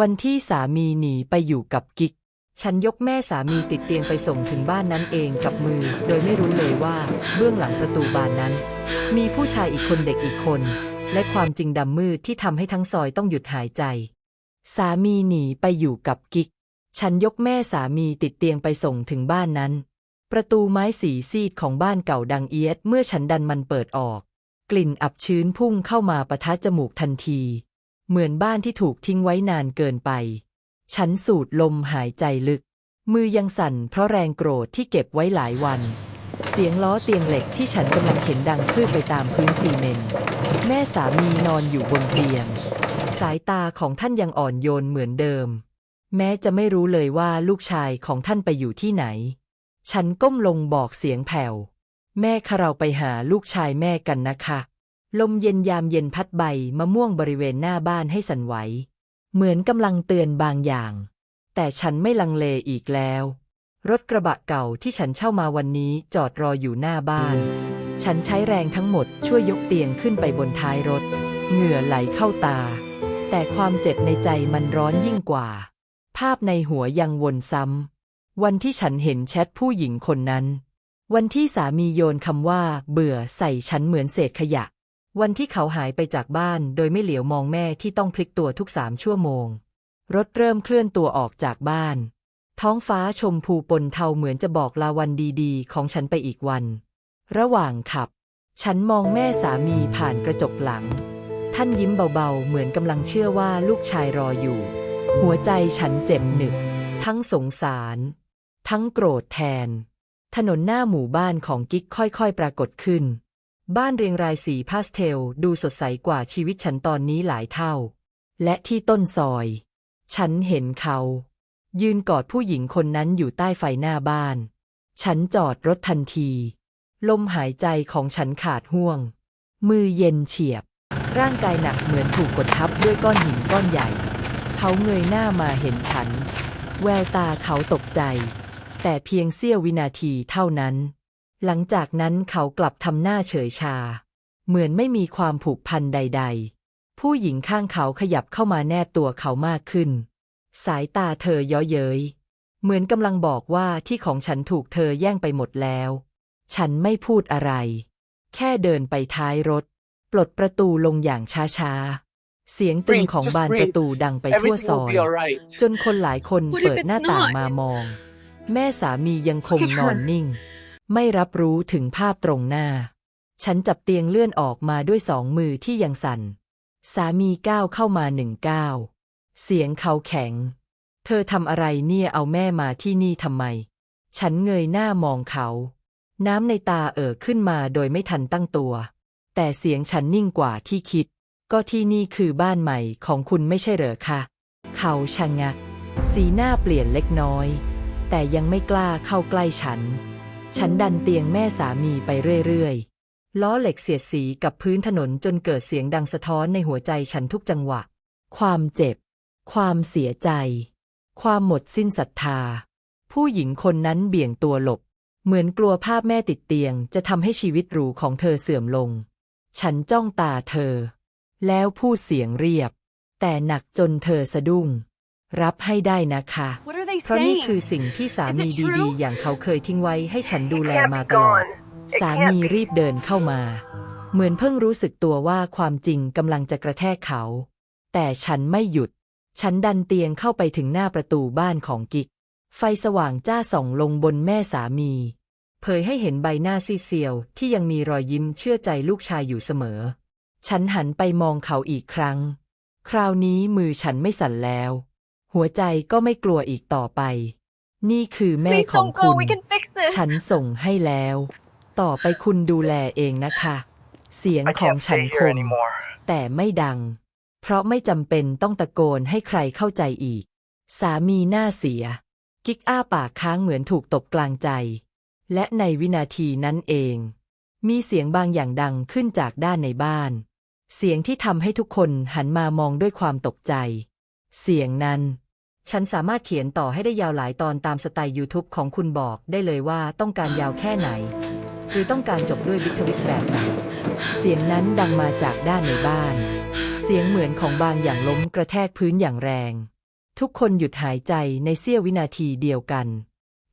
วันที่สามีหนีไปอยู่กับกิ๊ก ฉันยกแม่สามีติดเตียงไปส่งถึงบ้านนั้นเองกับมือ โดยไม่รู้เลยว่า เบื้องหลังประตูบานนั้น มีผู้ชายอีกคนเด็กอีกคน และความจริงดำมืดที่ทำให้ทั้งซอยต้องหยุดหายใจ สามีหนีไปอยู่กับกิ๊ก ฉันยกแม่สามีติดเตียงไปส่งถึงบ้านนั้น ประตูไม้สีซีดของบ้านเก่าดังเอียดเมื่อฉันดันมันเปิดออก กลิ่นอับชื้นพุ่งเข้ามาปะทะจมูกทันที เหมือนบ้านที่ถูกทิ้งไว้นานเกินไป ฉันสูดลมหายใจลึก มือยังสั่นเพราะแรงโกรธที่เก็บไว้หลายวัน เสียงล้อเตียงเหล็กที่ฉันกำลังเข็นดังคลื่นไปตามพื้นซีเมนต์แม่สามีนอนอยู่บนเตียง สายตาของท่านยังอ่อนโยนเหมือนเดิม แม้จะไม่รู้เลยว่าลูกชายของท่านไปอยู่ที่ไหน ฉันก้มลงบอกเสียงแผ่ว แม่คะเราไปหาลูกชายแม่กันนะคะ ลมเย็นยามเย็นพัดใบมะม่วงบริเวณหน้าบ้านให้สั่นไหว เหมือนกำลังเตือนบางอย่าง แต่ฉันไม่ลังเลอีกแล้ว รถกระบะเก่าที่ฉันเช่ามาวันนี้จอดรออยู่หน้าบ้าน ฉันใช้แรงทั้งหมดช่วยยกเตียงขึ้นไปบนท้ายรถ เหงื่อไหลเข้าตา แต่ความเจ็บในใจมันร้อนยิ่งกว่า ภาพในหัวยังวนซ้ำ วันที่ฉันเห็นแชทผู้หญิงคนนั้น วันที่สามีโยนคำว่า เบื่อใส่ฉันเหมือนเศษขยะ วันที่เขาหายไปจากบ้านโดยไม่เหลียวมองแม่ที่ต้องพลิกตัวทุกสามชั่วโมง รถเริ่มเคลื่อนตัวออกจากบ้าน ท้องฟ้าชมพูปนเทาเหมือนจะบอกลาวันดีๆ ของฉันไปอีกวัน ระหว่างขับ ฉันมองแม่สามีผ่านกระจกหลัง ท่านยิ้มเบาๆ เหมือนกำลังเชื่อว่าลูกชายรออยู่ หัวใจฉันเจ็บหนึบทั้งสงสาร ทั้งโกรธแทน ถนนหน้าหมู่บ้านของกิ๊กค่อยๆ ปรากฏขึ้น บ้านเรียงรายสีพาสเทลดูสดใสกว่าชีวิตฉันตอนนี้หลายเท่า และที่ต้นซอย ฉันเห็นเขา ยืนกอดผู้หญิงคนนั้นอยู่ใต้ไฟหน้าบ้าน ฉันจอดรถทันที ลมหายใจของฉันขาดห่วง มือเย็นเฉียบ ร่างกายหนักเหมือนถูกกดทับด้วยก้อนหินก้อนใหญ่ เขาเงยหน้ามาเห็นฉัน แววตาเขาตกใจ แต่เพียงเสี้ยววินาทีเท่านั้น หลังจากนั้นเขากลับทำหน้าเฉยชา เหมือนไม่มีความผูกพันใด ๆ ผู้หญิงข้างเขาขยับเข้ามาแนบตัวเขามากขึ้น สายตาเธอเย้อเย้ยเหมือนกำลังบอกว่าที่ของฉันถูกเธอแย่งไปหมดแล้ว ฉันไม่พูดอะไร แค่เดินไปท้ายรถ ปลดประตูลงอย่างช้าๆ เสียงตึง Breathe, ของ just บาน breathe. ประตูดังไปทั่ว Everything ซ will อย be alright. จนคนหลายคน What if เปิด it's หน้าต่าง not? มามอง แม่สามียังคง Look at นอน her. นิ่ง ไม่รับรู้ถึงภาพตรงหน้า ฉันจับเตียงเลื่อนออกมาด้วยสองมือที่ยังสั่น สามีก้าวเข้ามาหนึ่งก้าวเสียงเขาแข็ง เธอทำอะไรเนี่ยเอาแม่มาที่นี่ทำไม ฉันเงยหน้ามองเขา น้ำในตาเอ่อขึ้นมาโดยไม่ทันตั้งตัว แต่เสียงฉันนิ่งกว่าที่คิด ก็ที่นี่คือบ้านใหม่ของคุณไม่ใช่เหรอคะเขาชะงัก สีหน้าเปลี่ยนเล็กน้อย แต่ยังไม่กล้าเข้าใกล้ฉัน ฉันดันเตียงแม่สามีไปเรื่อยๆ ล้อเหล็กเสียดสีกับพื้นถนนจนเกิดเสียงดังสะท้อนในหัวใจฉันทุกจังหวะ ความเจ็บ ความเสียใจ ความหมดสิ้นศรัทธา ผู้หญิงคนนั้นเบี่ยงตัวหลบ เหมือนกลัวภาพแม่ติดเตียงจะทำให้ชีวิตหรูของเธอเสื่อมลง ฉันจ้องตาเธอ แล้วพูดเสียงเรียบ แต่หนักจนเธอสะดุ้ง รับให้ได้นะคะ What are they เพราะนี่ saying? คือสิ่งที่สา Is มี it ดี true? ๆอย่างเขาเคยทิ้งไว้ให้ฉันดูแล It can't มา be ตลอด gone. It สา can't มี be. รีบเดินเข้ามา เหมือนเพิ่งรู้สึกตัวว่าความจริงกำลังจะกระแทกเขา แต่ฉันไม่หยุด ฉันดันเตียงเข้าไปถึงหน้าประตูบ้านของกิก ไฟสว่างจ้าส่องลงบนแม่สามี เผยให้เห็นใบหน้าซีดเซียวที่ยังมีรอยยิ้มเชื่อใจลูกชายอยู่เสมอ ฉันหันไปมองเขาอีกครั้ง คราวนี้มือฉันไม่สั่นแล้ว หัวใจก็ไม่กลัวอีกต่อไป นี่คือแม่ Please ของ don't คุ go. ณ We can fix this. ฉันส่งให้แล้ว ต่อไปคุณดูแลเองนะคะ เสียง I ของ can't ฉัน stay ค here ม anymore. แต่ไม่ดัง เพราะไม่จำเป็นต้องตะโกนให้ใครเข้าใจอีก สามีหน้าเสีย กิ๊กอ้าปากค้างเหมือนถูกตบกลางใจ และในวินาทีนั้นเอง มีเสียงบางอย่างดังขึ้นจากด้านในบ้าน เสียงที่ทำให้ทุกคนหันมามองด้วยความตกใจ เสียงนั้น ฉันสามารถเขียนต่อให้ได้ยาวหลายตอนตามสไตล์ YouTube ของคุณบอกได้เลยว่าต้องการยาวแค่ไหน หรือต้องการจบด้วยบิ๊กทวิสแบบไหน เสียงนั้นดังมาจากด้านในบ้าน เสียงเหมือนของบางอย่างล้มกระแทกพื้นอย่างแรง ทุกคนหยุดหายใจในเสี้ยววินาทีเดียวกัน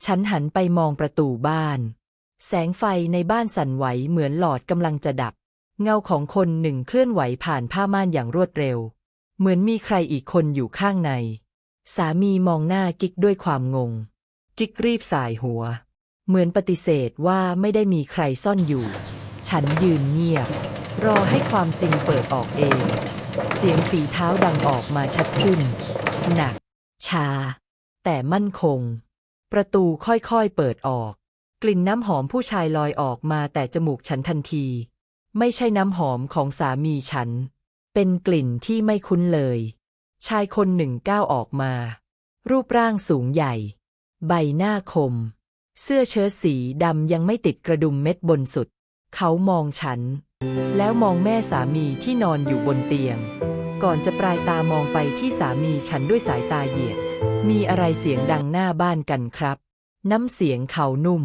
ฉันหันไปมองประตูบ้าน แสงไฟในบ้านสั่นไหวเหมือนหลอดกำลังจะดับ เงาของคนหนึ่งเคลื่อนไหวผ่านผ้าม่านอย่างรวดเร็ว เหมือนมีใครอีกคนอยู่ข้างใน สามีมองหน้ากิ๊กด้วยความงง กิ๊กรีบสายหัว เหมือนปฏิเสธว่าไม่ได้มีใครซ่อนอยู่ ฉันยืนเงียบ รอให้ความจริงเปิดออกเอง เสียงฝีเท้าดังออกมาชัดขึ้น หนัก ชา แต่มั่นคง ประตูค่อยๆเปิดออก กลิ่นน้ำหอมผู้ชายลอยออกมาแต่จมูกฉันทันที ไม่ใช่น้ำหอมของสามีฉัน เป็นกลิ่นที่ไม่คุ้นเลย ชายคนหนึ่งก้าวออกมา รูปร่างสูงใหญ่ ใบหน้าคม เสื้อเชิ้ตสีดำยังไม่ติดกระดุมเม็ดบนสุด เขามองฉัน แล้วมองแม่สามีที่นอนอยู่บนเตียง ก่อนจะปลายตามองไปที่สามีฉันด้วยสายตาเหยียด มีอะไรเสียงดังหน้าบ้านกันครับ น้ำเสียงเขานุ่ม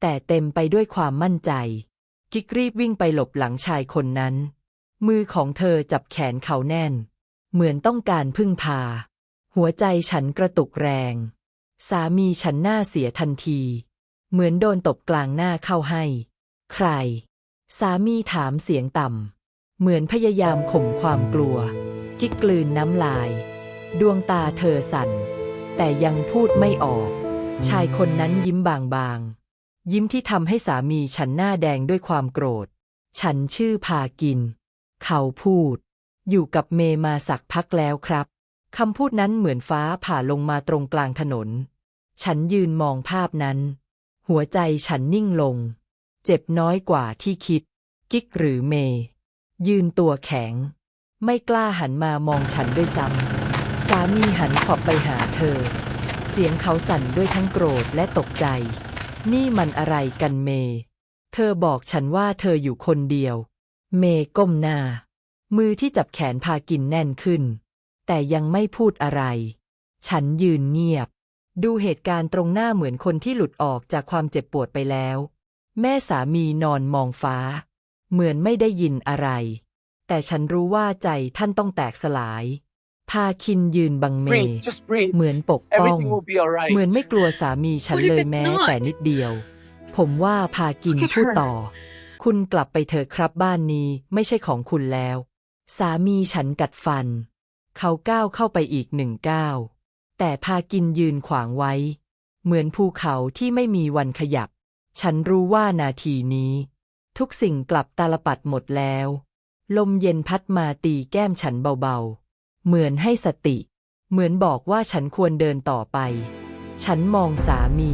แต่เต็มไปด้วยความมั่นใจ กิกรีบวิ่งไปหลบหลังชายคนนั้น มือของเธอจับแขนเขาแน่น เหมือนต้องการพึ่งพา หัวใจฉันกระตุกแรง สามีฉันหน้าเสียทันที เหมือนโดนตบกลางหน้าเข้าให้ ใคร สามีถามเสียงต่ำ เหมือนพยายามข่มความกลัว กิ๊กกลืนน้ำลาย ดวงตาเธอสั่น แต่ยังพูดไม่ออก ชายคนนั้นยิ้มบางๆ ยิ้มที่ทำให้สามีฉันหน้าแดงด้วยความโกรธ ฉันชื่อพากิน เขาพูด อยู่กับเมมาสักพักแล้วครับคำพูดนั้นเหมือนฟ้าผ่าลงมาตรงกลางถนน ฉันยืนมองภาพนั้น หัวใจฉันนิ่งลง เจ็บน้อยกว่าที่คิด กิ๊กหรือเม ยืนตัวแข็ง ไม่กล้าหันมามองฉันด้วยซ้ำสามีหันขอบไปหาเธอ เสียงเขาสั่นด้วยทั้งโกรธและตกใจ นี่มันอะไรกันเม เธอบอกฉันว่าเธออยู่คนเดียว เมก้มหน้า มือที่จับแขนพากินแน่นขึ้น แต่ยังไม่พูดอะไร ฉันยืนเงียบ ดูเหตุการณ์ตรงหน้าเหมือนคนที่หลุดออกจากความเจ็บปวดไปแล้ว แม่สามีนอนมองฟ้า เหมือนไม่ได้ยินอะไร แต่ฉันรู้ว่าใจท่านต้องแตกสลาย พาคินยืนบังเม Breathe, just breathe. เหมือนปกป้อง Everything will be alright. เหมือนไม่กลัวสามีฉัน What if เลย it's แม้ not? แต่นิดเดียว ผมว่าพากิน Look at พูด her. ต่อ คุณกลับไปเถอะครับบ้านนี้ไม่ใช่ของคุณแล้ว สามีฉันกัดฟัน เขาก้าวเข้าไปอีกหนึ่งก้าว แต่พากินยืนขวางไว้ เหมือนภูเขาที่ไม่มีวันขยับ ฉันรู้ว่านาทีนี้ ทุกสิ่งกลับตาลปัดหมดแล้ว ลมเย็นพัดมาตีแก้มฉันเบาๆ เหมือนให้สติ เหมือนบอกว่าฉันควรเดินต่อไป ฉันมองสามี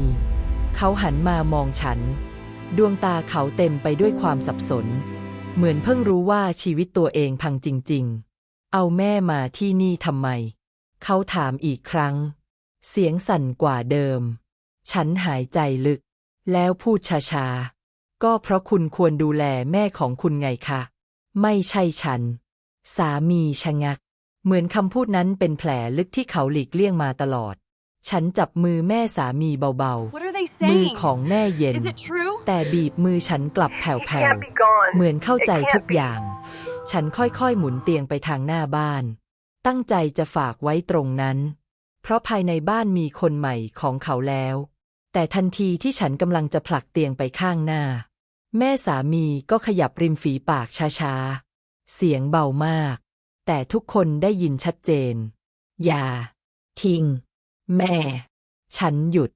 เขาหันมามองฉัน ดวงตาเขาเต็มไปด้วยความสับสน เหมือนเพิ่งรู้ว่าชีวิตตัวเองพังจริง ๆ เอาแม่มาที่นี่ทำไม เขาถามอีกครั้ง เสียงสั่นกว่าเดิม ฉันหายใจลึก แล้วพูดช้าๆ ก็เพราะคุณควรดูแลแม่ของคุณไงคะ ไม่ใช่ฉัน สามีชะงัก เหมือนคำพูดนั้นเป็นแผลลึกที่เขาหลีกเลี่ยงมาตลอด ฉันจับมือแม่สามีเบาๆ มือของแม่เย็น Is it true? แต่บีบมือฉันกลับแผ่ว can't be gone. ๆเหมือนเข้าใจ It can't ทุก be. อย่าง ฉันค่อยๆหมุนเตียงไปทางหน้าบ้าน ตั้งใจจะฝากไว้ตรงนั้น เพราะภายในบ้านมีคนใหม่ของเขาแล้ว แต่ทันทีที่ฉันกำลังจะผลักเตียงไปข้างหน้า แม่สามีก็ขยับริมฝีปากช้าๆ เสียงเบามาก แต่ทุกคนได้ยินชัดเจน อย่า ทิ้ง แม่ ฉันหยุด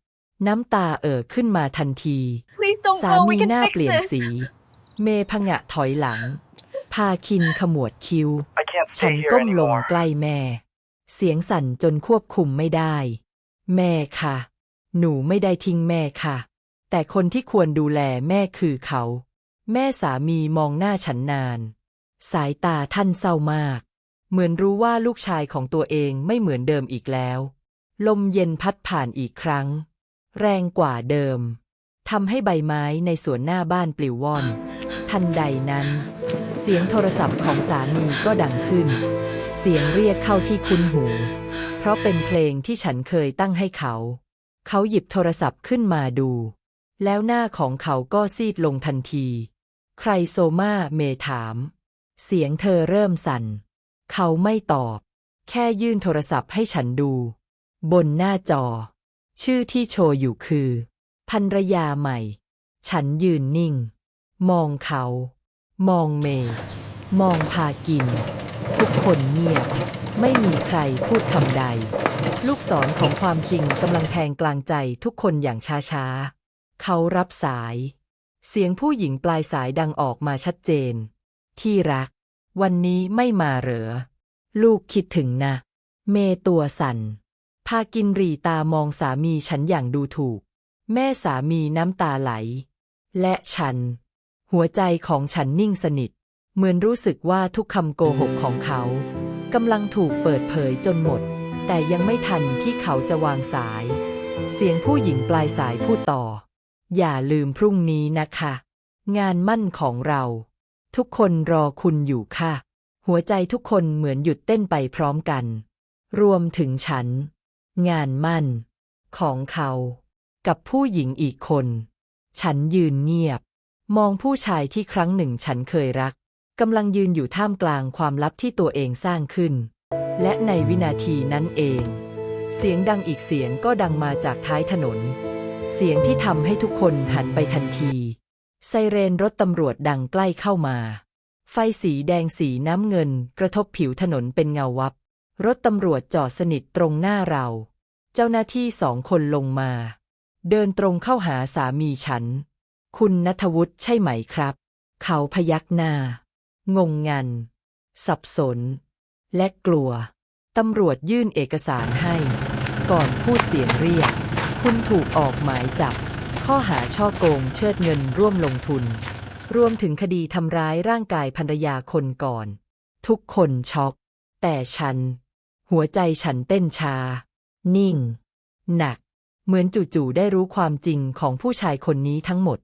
น้ำตาเอ่อขึ้นมาทันที Please don't สา go. มี We can หน้า fix เปลี่ยน this. สี เมพงะถอยหลัง พาคินขมวดคิ้ว I can't ฉัน stay here ก้มลง anymore. ใกล้แม่ เสียงสั่นจนควบคุมไม่ได้ แม่ค่ะ หนูไม่ได้ทิ้งแม่ค่ะ แต่คนที่ควรดูแลแม่คือเขา แม่สามีมองหน้าฉันนาน สายตาท่านเศร้ามาก เหมือนรู้ว่าลูกชายของตัวเองไม่เหมือนเดิมอีกแล้ว ลมเย็นพัดผ่านอีกครั้ง แรงกว่าเดิมทำให้ใบไม้ในสวนหน้าบ้านปลิวว่อน ทันใดนั้น เสียงโทรศัพท์ของสามีก็ดังขึ้น เสียงเรียกเข้าที่คุ้นหู เพราะเป็นเพลงที่ฉันเคยตั้งให้เขา เขาหยิบโทรศัพท์ขึ้นมาดู แล้วหน้าของเขาก็ซีดลงทันที ใครโซมาเมถาม เสียงเธอเริ่มสั่น เขาไม่ตอบ แค่ยื่นโทรศัพท์ให้ฉันดู บนหน้าจอ ชื่อที่โชว์อยู่คือภรรยาใหม่ ฉันยืนนิ่ง มองเขา มองเมย์มองพากิน ทุกคนเงียบ ไม่มีใครพูดคำใด ลูกศรของความจริงกำลังแทงกลางใจทุกคนอย่างช้าๆ เขารับสาย เสียงผู้หญิงปลายสายดังออกมาชัดเจน ที่รัก วันนี้ไม่มาเหรอ ลูกคิดถึงนะ เมตัวสัน่น พากินรีตามองสามีฉันอย่างดูถูก แม่สามีน้ำตาไหล และฉัน หัวใจของฉันนิ่งสนิท เหมือนรู้สึกว่าทุกคำโกหกของเขากำลังถูกเปิดเผยจนหมด แต่ยังไม่ทันที่เขาจะวางสาย เสียงผู้หญิงปลายสายพูดต่อ อย่าลืมพรุ่งนี้นะคะ งานมั่นของเรา ทุกคนรอคุณอยู่ค่ะ หัวใจทุกคนเหมือนหยุดเต้นไปพร้อมกัน รวมถึงฉัน งานมั่น ของเขา กับผู้หญิงอีกคน ฉันยืนเงียบ มองผู้ชายที่ครั้งหนึ่งฉันเคยรักกำลังยืนอยู่ท่ามกลางความลับที่ตัวเองสร้างขึ้น และในวินาทีนั้นเอง เสียงดังอีกเสียงก็ดังมาจากท้ายถนน เสียงที่ทำให้ทุกคนหันไปทันที ไซเรนรถตำรวจดังใกล้เข้ามา ไฟสีแดงสีน้ำเงินกระทบผิวถนนเป็นเงาวับ รถตำรวจจอดสนิทตรงหน้าเรา เจ้าหน้าที่สองคนลงมา เดินตรงเข้าหาสามีฉัน คุณนัทวุฒิใช่ไหมครับ เขาพยักหน้า งงงัน สับสน และกลัว ตำรวจยื่นเอกสารให้ ก่อนพูดเสียงเรียก คุณถูกออกหมายจับ ข้อหาช่อโกงเชิดเงินร่วมลงทุน รวมถึงคดีทำร้ายร่างกายภรรยาคนก่อน ทุกคนช็อก แต่ฉัน หัวใจฉันเต้นชา นิ่ง หนัก เหมือนจู่ๆได้รู้ความจริงของผู้ชายคนนี้ทั้งหมด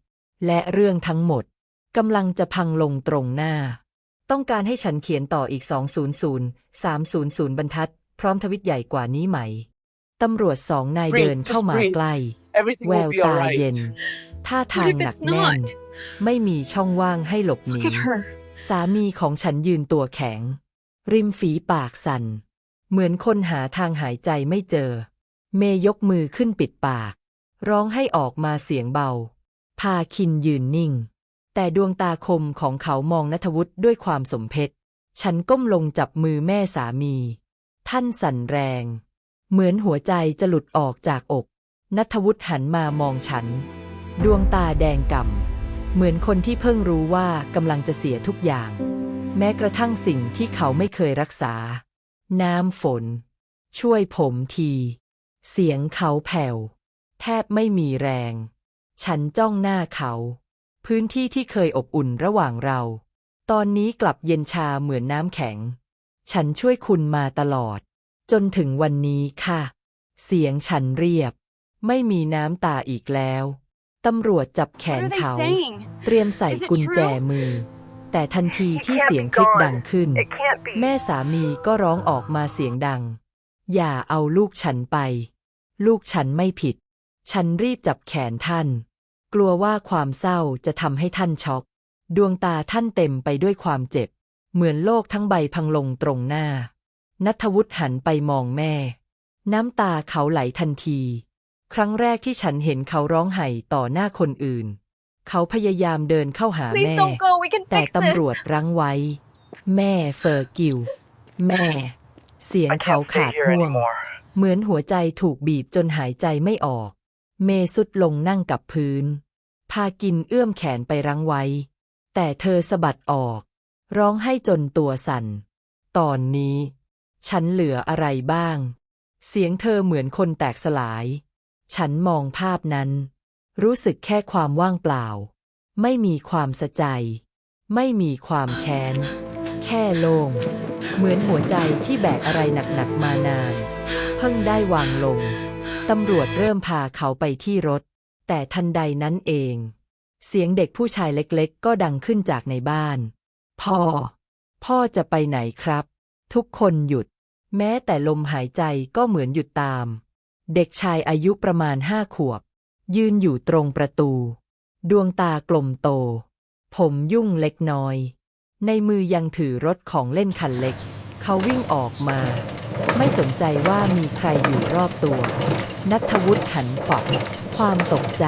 และเรื่องทั้งหมดกำลังจะพังลงตรงหน้า ต้องการให้ฉันเขียนต่ออีก 200 300 บรรทัด พร้อมทวิตใหญ่กว่านี้ไหม ตำรวจสองนาย Breathe, เดินเข้า just มา breathe. ใกล้ Everything แว will ว be ตา alright. เย็น ท่าทาง What if หนัก it's แน่น not? ไม่มีช่องว่างให้หลบหนี Look at her. สามีของฉันยืนตัวแข็ง ริมฝีปากสั่น เหมือนคนหาทางหายใจไม่เจอ เมยกมือขึ้นปิดปาก ร้องให้ออกมาเสียงเบา พาคินยืนนิ่ง แต่ดวงตาคมของเขามองนัทวุฒิด้วยความสมเพชฉันก้มลงจับมือแม่สามี ท่านสั่นแรง เหมือนหัวใจจะหลุดออกจากอกนัทวุฒิหันมามองฉัน ดวงตาแดงก่ำเหมือนคนที่เพิ่งรู้ว่ากำลังจะเสียทุกอย่าง แม้กระทั่งสิ่งที่เขาไม่เคยรักษา น้ำฝน ช่วยผมที เสียงเขาแผ่ว แทบไม่มีแรง ฉันจ้องหน้าเขา พื้นที่ที่เคยอบอุ่นระหว่างเรา ตอนนี้กลับเย็นชาเหมือนน้ำแข็ง ฉันช่วยคุณมาตลอด จนถึงวันนี้ค่ะ เสียงฉันเรียบ ไม่มีน้ำตาอีกแล้ว ตำรวจจับแข What น are they เขา saying? เตรียมใส่ Is it กุญแจ true? มือ แต่ทันทีที่ It can't เสียง be คลิก gone. ดังขึ้น It can't be. แม่สามีก็ร้องออกมาเสียงดัง อย่าเอาลูกฉันไป ลูกฉันไม่ผิด ฉันรีบจับแขนท่าน กลัวว่าความเศร้าจะทำให้ท่านช็อก ดวงตาท่านเต็มไปด้วยความเจ็บ เหมือนโลกทั้งใบพังลงตรงหน้านัทวุฒิหันไปมองแม่ น้ำตาเขาไหลทันที ครั้งแรกที่ฉันเห็นเขาร้องไห้ต่อหน้าคนอื่น เขาพยายามเดินเข้าหา Please แม่ แต่ตำรวจรั้งไว้ แม่เฟอร์กิว แม่ เสียงเขาขาดห่วง เหมือนหัวใจถูกบีบจนหายใจไม่ออก เมสุดลงนั่งกับพื้น พากินเอื้อมแขนไปรั้งไว้ แต่เธอสะบัดออก ร้องให้จนตัวสั่น ตอนนี้ ฉันเหลืออะไรบ้าง เสียงเธอเหมือนคนแตกสลาย ฉันมองภาพนั้น รู้สึกแค่ความว่างเปล่า ไม่มีความสะใจ ไม่มีความแค้น แค่โล่ง เหมือนหัวใจที่แบกอะไรหนักๆมานาน เพิ่งได้วางลง ตำรวจเริ่มพาเขาไปที่รถ แต่ทันใดนั้นเอง เสียงเด็กผู้ชายเล็กๆ ก็ดังขึ้นจากในบ้าน พ่อ พ่อจะไปไหนครับ ทุกคนหยุด แม้แต่ลมหายใจก็เหมือนหยุดตาม เด็กชายอายุประมาณห้าขวบ ยืนอยู่ตรงประตู ดวงตากลมโต ผมยุ่งเล็กน้อย ในมือยังถือรถของเล่นคันเล็ก เขาวิ่งออกมา ไม่สนใจว่ามีใครอยู่รอบตัว นัทวุฒิหันขวับความตกใจ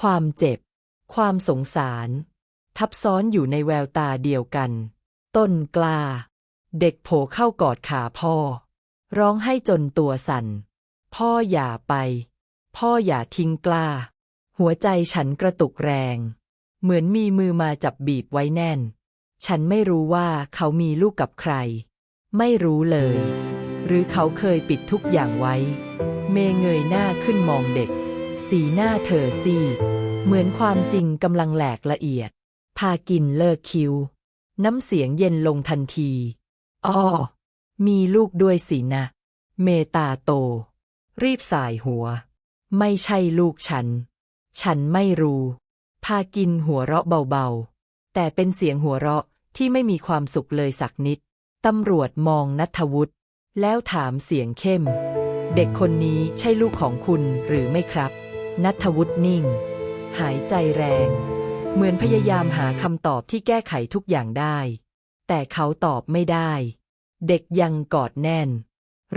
ความเจ็บ ความสงสาร ทับซ้อนอยู่ในแววตาเดียวกัน ต้นกล้า เด็กโผล่เข้ากอดขาพ่อ ร้องให้จนตัวสั่น พ่ออย่าไป พ่ออย่าทิ้งกล้า หัวใจฉันกระตุกแรง เหมือนมีมือมาจับบีบไว้แน่น ฉันไม่รู้ว่าเขามีลูกกับใคร ไม่รู้เลย หรือเขาเคยปิดทุกอย่างไว้ เมย์เงยหน้าขึ้นมองเด็ก สีหน้าเธอซีเหมือนความจริงกำลังแหลกละเอียด พากินเลิกคิ้วน้ำเสียงเย็นลงทันทีอ้อมีลูกด้วยสินะ เมตาโต รีบสายหัว ไม่ใช่ลูกฉัน ฉันไม่รู้ พากินหัวเราะเบาๆ แต่เป็นเสียงหัวเราะที่ไม่มีความสุขเลยสักนิด ตำรวจมองนัทวุฒิแล้วถามเสียงเข้ม เด็กคนนี้ใช่ลูกของคุณหรือไม่ครับ นัทวุฒินิ่ง หายใจแรง เหมือนพยายามหาคำตอบที่แก้ไขทุกอย่างได้ แต่เขาตอบไม่ได้ เด็กยังกอดแน่น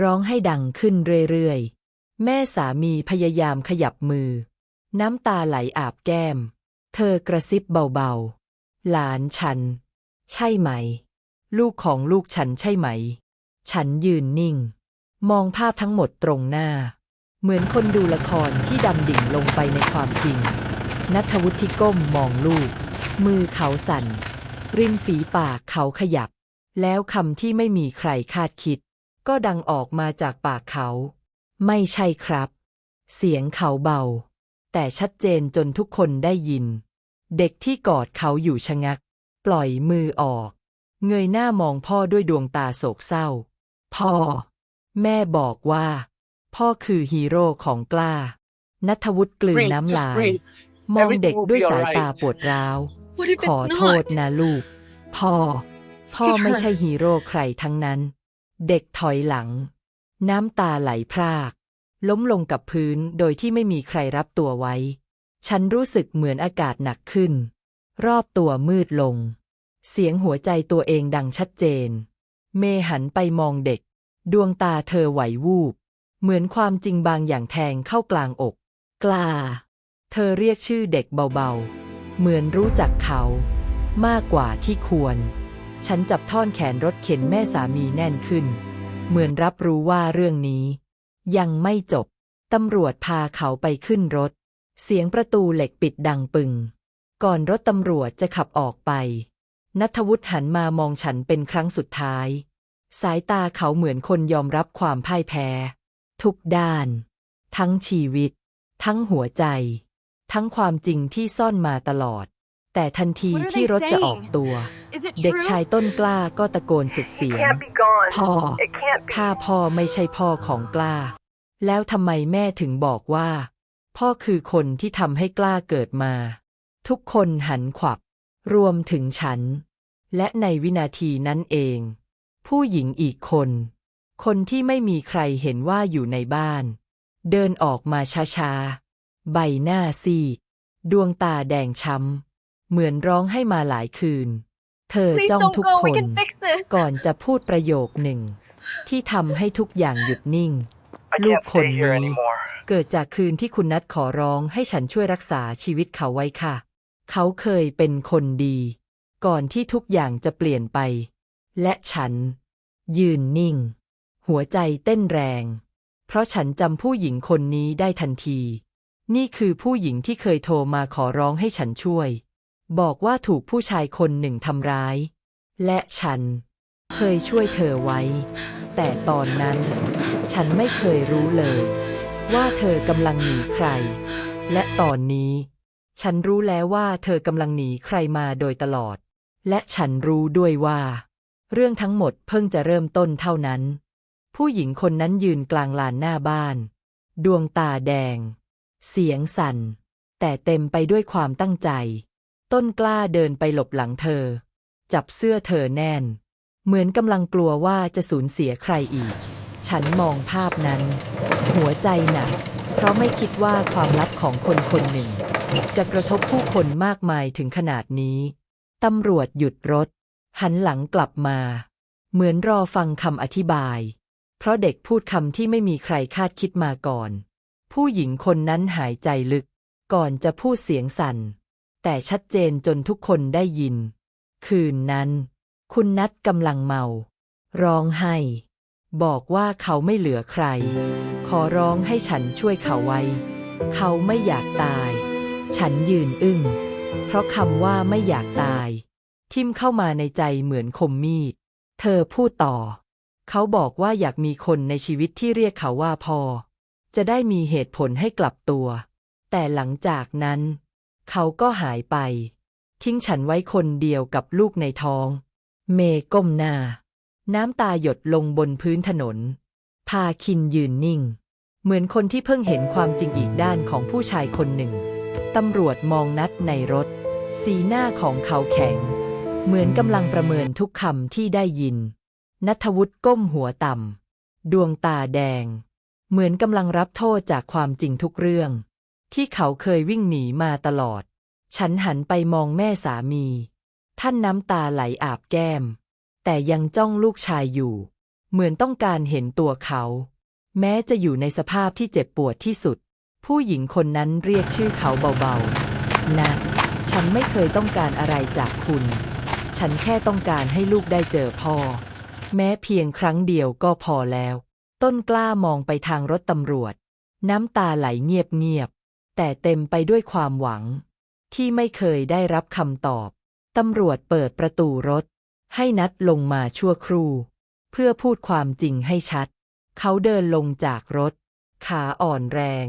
ร้องให้ดังขึ้นเรื่อยๆ แม่สามีพยายามขยับมือ น้ำตาไหลอาบแก้ม เธอกระซิบเบาๆ หลานฉัน ใช่ไหม ลูกของลูกฉันใช่ไหม ฉันยืนนิ่ง มองภาพทั้งหมดตรงหน้า เหมือนคนดูละครที่ดำดิ่งลงไปในความจริง นัทวุฒิก้มมองลูก มือเขาสั่น ริมฝีปากเขาขยับ แล้วคำที่ไม่มีใครคาดคิด ก็ดังออกมาจากปากเขา ไม่ใช่ครับ เสียงเขาเบา แต่ชัดเจนจนทุกคนได้ยิน เด็กที่กอดเขาอยู่ชะงัก ปล่อยมือออก เงยหน้ามองพ่อด้วยดวงตาโศกเศร้า พ่อ แม่บอกว่า พ่อคือฮีโร่ของกล้านัทวุฒิกลืน Breathe, น้ำ just ลาย breathe. มอง Everything เด็ก will ด้วย be สายตา alright. ปวดร้าว What if ขอ it's โทษ not? นะลูก พ่อ พ่อ Look at ไม่ her. ใช่ฮีโร่ใครทั้งนั้น เด็กถอยหลัง น้ำตาไหลพราก ล้มลงกับพื้นโดยที่ไม่มีใครรับตัวไว้ ฉันรู้สึกเหมือนอากาศหนักขึ้น รอบตัวมืดลง เสียงหัวใจตัวเองดังชัดเจน เมหันไปมองเด็ก ดวงตาเธอไหววูบ เหมือนความจริงบางอย่างแทงเข้ากลางอก กลา เธอเรียกชื่อเด็กเบาๆ เหมือนรู้จักเขา มากกว่าที่ควร ฉันจับท่อนแขนรถเข็นแม่สามีแน่นขึ้น เหมือนรับรู้ว่าเรื่องนี้ ยังไม่จบตำรวจพาเขาไปขึ้นรถ เสียงประตูเหล็กปิดดังปึง ก่อนรถตำรวจจะขับออกไป นัทวุฒิหันมามองฉันเป็นครั้งสุดท้าย สายตาเขาเหมือนคนยอมรับความพ่ายแพ้ ทุกด้าน ทั้งชีวิต ทั้งหัวใจ ทั้งความจริงที่ซ่อนมาตลอด แต่ทันที What are ที่ they รถจะออก saying? ตัว Is it เด็ก true? ชายต้นกล้าก็ตะโกนสุดเสียง can't be gone. พ่อ It can't be. ถ้าพ่อไม่ใช่พ่อของกล้า แล้วทำไมแม่ถึงบอกว่า พ่อคือคนที่ทำให้กล้าเกิดมา ทุกคนหันขวับ รวมถึงฉัน และในวินาทีนั้นเอง ผู้หญิงอีกคน คนที่ไม่มีใครเห็นว่าอยู่ในบ้าน เดินออกมาช้าๆ ใบหน้าซีดดวงตาแดงช้ำ เหมือนร้องให้มาหลายคืน เธอ Please จ้อง don't ทุก go. ค We น can fix this. ก่อนจะพูดประโยคหนึ่ง ที่ทำให้ทุกอย่างหยุดนิ่ง I ลูก can't คน stay here นี้ anymore. เกิดจากคืนที่คุณนัดขอร้องให้ฉันช่วยรักษาชีวิตเขาไว้ค่ะ เขาเคยเป็นคนดี ก่อนที่ทุกอย่างจะเปลี่ยนไป และฉัน ยืนนิ่ง หัวใจเต้นแรง เพราะฉันจำผู้หญิงคนนี้ได้ทันที นี่คือผู้หญิงที่เคยโทรมาขอร้องให้ฉันช่วย บอกว่าถูกผู้ชายคนหนึ่งทำร้าย และฉัน เคยช่วยเธอไว้ แต่ตอนนั้น ฉันไม่เคยรู้เลย ว่าเธอกำลังหนีใคร และตอนนี้ ฉันรู้แล้วว่าเธอกำลังหนีใครมาโดยตลอด และฉันรู้ด้วยว่า เรื่องทั้งหมดเพิ่งจะเริ่มต้นเท่านั้น ผู้หญิงคนนั้นยืนกลางลานหน้าบ้าน ดวงตาแดง เสียงสั่น แต่เต็มไปด้วยความตั้งใจ ต้นกล้าเดินไปหลบหลังเธอ จับเสื้อเธอแน่น เหมือนกำลังกลัวว่าจะสูญเสียใครอีก ฉันมองภาพนั้น หัวใจหนัก เพราะไม่คิดว่าความลับของคนคนหนึ่ง จะกระทบผู้คนมากมายถึงขนาดนี้ตำรวจหยุดรถ หันหลังกลับมา เหมือนรอฟังคำอธิบาย เพราะเด็กพูดคำที่ไม่มีใครคาดคิดมาก่อน ผู้หญิงคนนั้นหายใจลึก ก่อนจะพูดเสียงสั่น แต่ชัดเจนจนทุกคนได้ยิน คืนนั้น คุณนัทกำลังเมา ร้องไห้ บอกว่าเขาไม่เหลือใคร ขอร้องให้ฉันช่วยเขาไว้ เขาไม่อยากตาย ฉันยืนอึ้ง เพราะคำว่าไม่อยากตาย ทิมเข้ามาในใจเหมือนคมมีด เธอพูดต่อ เขาบอกว่าอยากมีคนในชีวิตที่เรียกเขาว่าพ่อจะได้มีเหตุผลให้กลับตัว แต่หลังจากนั้น เขาก็หายไป ทิ้งฉันไว้คนเดียวกับลูกในท้อง เมก้มหน้า น้ำตาหยดลงบนพื้นถนน พาคินยืนนิ่ง เหมือนคนที่เพิ่งเห็นความจริงอีกด้านของผู้ชายคนหนึ่ง ตำรวจมองนัดในรถ สีหน้าของเขาแข็ง เหมือนกำลังประเมินทุกคำที่ได้ยิน นัทวุฒิก้มหัวต่ำ ดวงตาแดง เหมือนกำลังรับโทษจากความจริงทุกเรื่อง ที่เขาเคยวิ่งหนีมาตลอด ฉันหันไปมองแม่สามี ท่านน้ำตาไหลอาบแก้ม แต่ยังจ้องลูกชายอยู่ เหมือนต้องการเห็นตัวเขา แม้จะอยู่ในสภาพที่เจ็บปวดที่สุด ผู้หญิงคนนั้นเรียกชื่อเขาเบาๆ นะ ฉันไม่เคยต้องการอะไรจากคุณ ฉันแค่ต้องการให้ลูกได้เจอพ่อ แม้เพียงครั้งเดียวก็พอแล้ว ต้นกล้ามองไปทางรถตำรวจ น้ำตาไหลเงียบๆ แต่เต็มไปด้วยความหวัง ที่ไม่เคยได้รับคำตอบ ตำรวจเปิดประตูรถ ให้นัดลงมาชั่วครู่ เพื่อพูดความจริงให้ชัด เขาเดินลงจากรถ ขาอ่อนแรง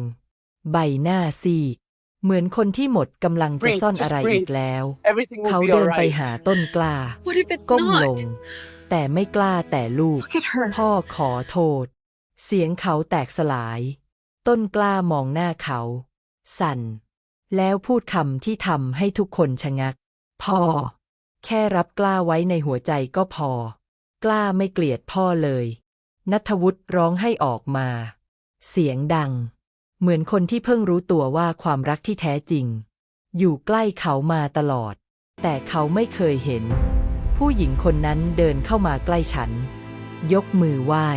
ใบหน้าซีดเหมือนคนที่หมดกำลังจะ Breathe, ซ่อน just อะไร breathe. อีกแล้ว Everything เขา will be เดินไป alright. หาต้นกล้า What if it's ก้มลง not? แต่ไม่กล้าแต่ลูก Look at her. พ่อขอโทษ เสียงเขาแตกสลาย ต้นกล้ามองหน้าเขา สั่น แล้วพูดคำที่ทำให้ทุกคนชะงัก พ่อ แค่รับกล้าไว้ในหัวใจก็พอ กล้าไม่เกลียดพ่อเลยนัทวุฒิร้องให้ออกมา เสียงดัง เหมือนคนที่เพิ่งรู้ตัวว่าความรักที่แท้จริง อยู่ใกล้เขามาตลอด แต่เขาไม่เคยเห็น ผู้หญิงคนนั้นเดินเข้ามาใกล้ฉัน ยกมือไหว้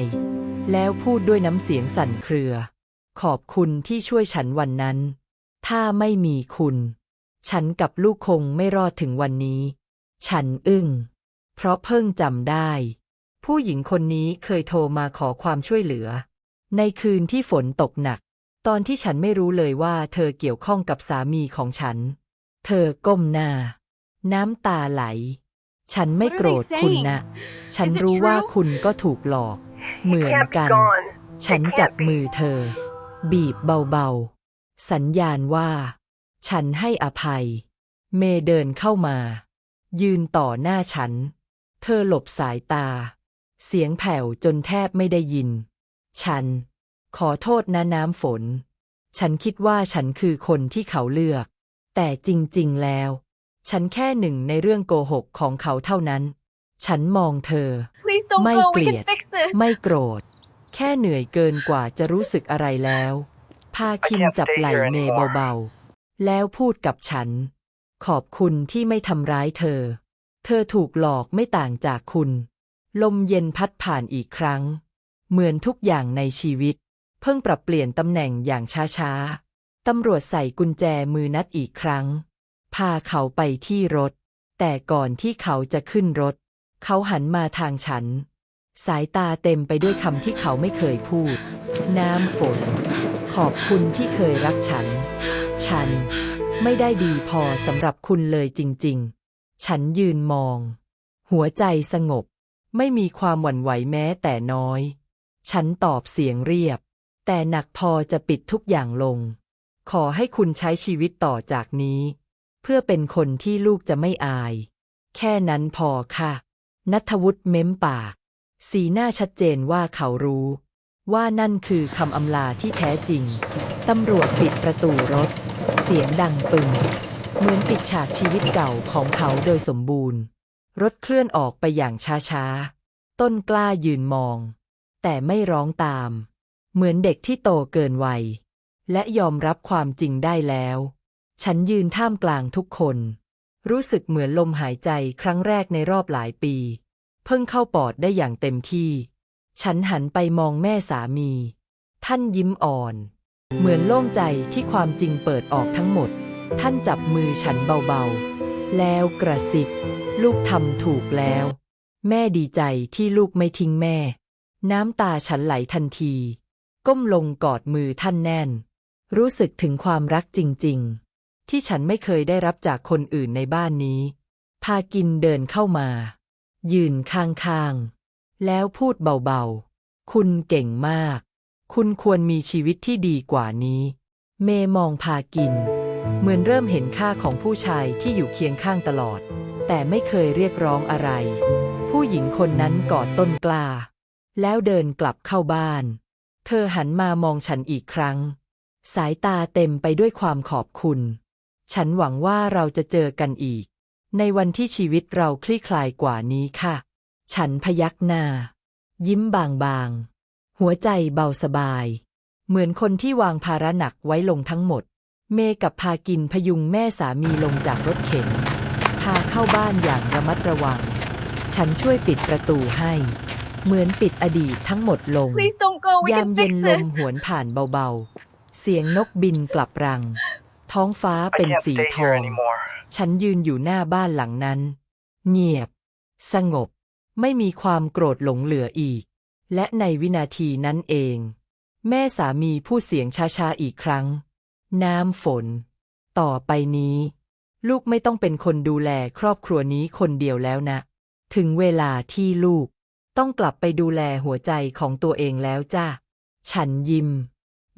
แล้วพูดด้วยน้ำเสียงสั่นเครือ ขอบคุณที่ช่วยฉันวันนั้น ถ้าไม่มีคุณ ฉันกับลูกคงไม่รอดถึงวันนี้ ฉันอึ้ง เพราะเพิ่งจำได้ ผู้หญิงคนนี้เคยโทรมาขอความช่วยเหลือ ในคืนที่ฝนตกหนัก ตอนที่ฉันไม่รู้เลยว่าเธอเกี่ยวข้องกับสามีของฉัน เธอก้มหน้า น้ำตาไหล ฉันไม่ What are โกร they ธคุณนะ saying? ฉัน Is it รู้ว่า true? คุณก็ถูกหลอก เหมือน can't be กัน gone. ฉัน They can't จับ be. มือเธอ บีบเบาๆ สัญญาณว่า ฉันให้อภัย เมย์เดินเข้ามา ยืนต่อหน้าฉัน เธอหลบสายตา เสียงแผ่วจนแทบไม่ได้ยิน ฉัน ขอโทษนะน้ำฝน ฉันคิดว่าฉันคือคนที่เขาเลือก แต่จริงๆแล้ว ฉันแค่หนึ่งในเรื่องโกหกของเขาเท่านั้น ฉันมองเธอ Please don't ไม่ go. เก We ลีย can ด fix this. ไม่โกรธ แค่เหนื่อยเกินกว่าจะรู้สึกอะไรแล้ว พาคิน I can't จับ stay ไหล่ here เมย์ anymore. เบาๆ แล้วพูดกับฉัน ขอบคุณที่ไม่ทำร้ายเธอ เธอถูกหลอกไม่ต่างจากคุณ ลมเย็นพัดผ่านอีกครั้ง เหมือนทุกอย่างในชีวิต เพิ่งปรับเปลี่ยนตำแหน่งอย่างช้าๆ ตำรวจใส่กุญแจมือนัดอีกครั้ง พาเขาไปที่รถ แต่ก่อนที่เขาจะขึ้นรถ เขาหันมาทางฉัน สายตาเต็มไปด้วยคำที่เขาไม่เคยพูด น้ำฝน ขอบคุณที่เคยรักฉัน ฉัน ไม่ได้ดีพอสำหรับคุณเลยจริง ๆ ฉันยืนมอง หัวใจสงบ ไม่มีความหวั่นไหวแม้แต่น้อย ฉันตอบเสียงเรียบ แต่หนักพอจะปิดทุกอย่างลง ขอให้คุณใช้ชีวิตต่อจากนี้ เพื่อเป็นคนที่ลูกจะไม่อาย แค่นั้นพอค่ะนัทวุฒิเม้มปาก สีหน้าชัดเจนว่าเขารู้ ว่านั่นคือคำอำลาที่แท้จริง ตำรวจปิดประตูรถ สียงดังปึง เหมือนปิดฉากชีวิตเก่าของเขาโดยสมบูรณ์ รถเคลื่อนออกไปอย่างช้าๆ ต้นกล้ายืนมอง แต่ไม่ร้องตาม เหมือนเด็กที่โตเกินวัย และยอมรับความจริงได้แล้ว ฉันยืนท่ามกลางทุกคน รู้สึกเหมือนลมหายใจครั้งแรกในรอบหลายปี เพิ่งเข้าปอดได้อย่างเต็มที่ ฉันหันไปมองแม่สามี ท่านยิ้มอ่อน เหมือนโล่งใจที่ความจริงเปิดออกทั้งหมด ท่านจับมือฉันเบาๆ แล้วกระซิบ ลูกทำถูกแล้ว แม่ดีใจที่ลูกไม่ทิ้งแม่ น้ำตาฉันไหลทันที ก้มลงกอดมือท่านแน่น รู้สึกถึงความรักจริงๆ ที่ฉันไม่เคยได้รับจากคนอื่นในบ้านนี้ พากินเดินเข้ามา ยืนข้างๆ แล้วพูดเบาๆ คุณเก่งมาก คุณควรมีชีวิตที่ดีกว่านี้ เมย์มองพากิน เหมือนเริ่มเห็นค่าของผู้ชายที่อยู่เคียงข้างตลอด แต่ไม่เคยเรียกร้องอะไร ผู้หญิงคนนั้นกอดต้นกล้า แล้วเดินกลับเข้าบ้าน เธอหันมามองฉันอีกครั้ง สายตาเต็มไปด้วยความขอบคุณ ฉันหวังว่าเราจะเจอกันอีก ในวันที่ชีวิตเราคลี่คลายกว่านี้ค่ะ ฉันพยักหน้า ยิ้มบางๆ หัวใจเบาสบาย เหมือนคนที่วางภาระหนักไว้ลงทั้งหมด เมย์กับพากินพยุงแม่สามีลงจากรถเข็น พาเข้าบ้านอย่างระมัดระวัง ฉันช่วยปิดประตูให้ เหมือนปิดอดีตทั้งหมดลง Please don't go. We ยาม can เย็น fix ลม this. หวนผ่านเบาๆ เสียงนกบินกลับรัง ท้องฟ้า I เป็น can't สี stay ท here อง anymore. ฉันยืนอยู่หน้าบ้านหลังนั้น เงียบ สงบ ไม่มีความโกรธหลงเหลืออีก และในวินาทีนั้นเอง แม่สามีพูดเสียงช้าๆอีกครั้ง น้ำฝน ต่อไปนี้ ลูกไม่ต้องเป็นคนดูแลครอบครัวนี้คนเดียวแล้วนะ ถึงเวลาที่ลูก ต้องกลับไปดูแลหัวใจของตัวเองแล้วจ้าฉันยิ้ม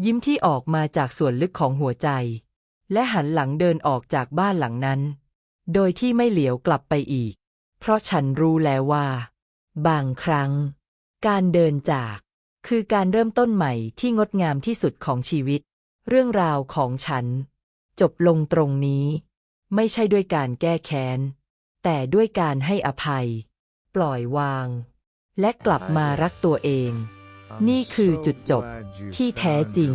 ยิ้มที่ออกมาจากส่วนลึกของหัวใจ และหันหลังเดินออกจากบ้านหลังนั้น โดยที่ไม่เหลียวกลับไปอีก เพราะฉันรู้แล้วว่า บางครั้ง การเดินจาก คือการเริ่มต้นใหม่ที่งดงามที่สุดของชีวิต เรื่องราวของฉัน จบลงตรงนี้ ไม่ใช่ด้วยการแก้แค้น แต่ด้วยการให้อภัย ปล่อยวาง และกลับมารักตัวเอง นี่คือจุดจบที่แท้จริง